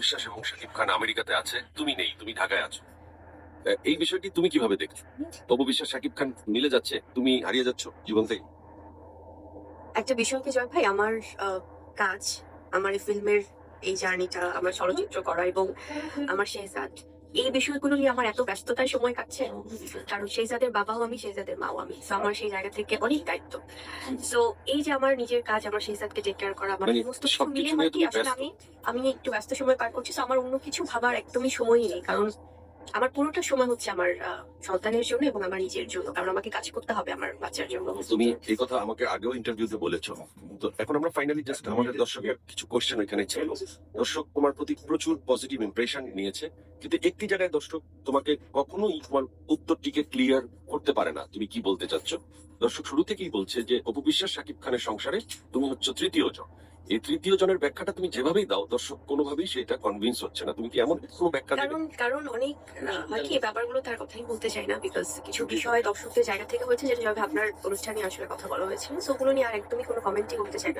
বিশ্বাস এবং শাকিব খান আমেরিকাতে আছে, তুমি নেই, তুমি ঢাকায় আছো। এই বিষয়টি তুমি কীভাবে দেখছ? তবু বিশ্বাস শাকিব খান মিলে যাচ্ছে, তুমি হারিয়ে যাচ্ছ জীবন থেকে। একটা বিষয় কি জয় ভাই, আমার কাজ, আমার এই ফিল্মের এই জার্নিটা আমার চলচ্চিত্র করা এবং আমার শেহজাদ। এই বিষয়গুলো নিয়ে আমার এত ব্যস্ততায় সময় কাটছে। কারণ শেহজাদের বাবাও আমি শেহজাদের মাও আমি। তো আমার সেই জায়গা থেকে অনেক দায়িত্ব। তো এই যে আমার নিজের কাজ আমার শেহজাদকে টেক কেয়ার করা আমার মানে সমস্ত সব মিলে আসলে আমি আমি একটু ব্যস্ত সময় পার করছি। তো আমার অন্য কিছু ভাবার একদমই সময়ই নেই। কারণ আমার পুরোটা সময় হচ্ছে আমার সন্তানের জন্য এবং আমার নিজের জন্য। কারণ আমাকে কাজ করতে হবে আমার বাচ্চার জন্য। তুমি এই কথা আমাকে আগেও ইন্টারভিউতে বলেছ। তো এখন আমরা ফাইনালি জাস্ট আমাদের দর্শকের কিছু কোশ্চেন এখানে ছিল। দর্শক, তোমার প্রতি প্রচুর পজিটিভ ইমপ্রেশন নিয়েছে। কিন্তু একটি জায়গায় দর্শক তোমাকে কখনোই তোমার উত্তরটিকে ক্লিয়ার করতে পারে না। তুমি কি বলতে চাচ্ছ? দর্শক শুরু থেকেই বলছে যে অপবিশ্বাস সাকিব খানের সংসারে, তুমি হচ্ছে তৃতীয় জন। এই তৃতীয় জনের ব্যাখ্যাটা তুমি যেভাবেই দাও দর্শক কোনোভাবেই সেটা কনভিন্স হচ্ছে না। তুমি কি এমন কোনো ব্যাখ্যা দেবে? কারণ কারণ অনেক আহ, হয় কি ব্যাপারগুলো তার কথাই বলতে চাই না বিকজ কিছু বিষয় দর্শকদের জায়গা থেকে হয়েছে যেটা যেভাবে আপনার অনুষ্ঠানে আসলে কথা বলা হয়েছিল সো ওগুলো নিয়ে আর একদমই কোনো কমেন্টই করতে চাই না।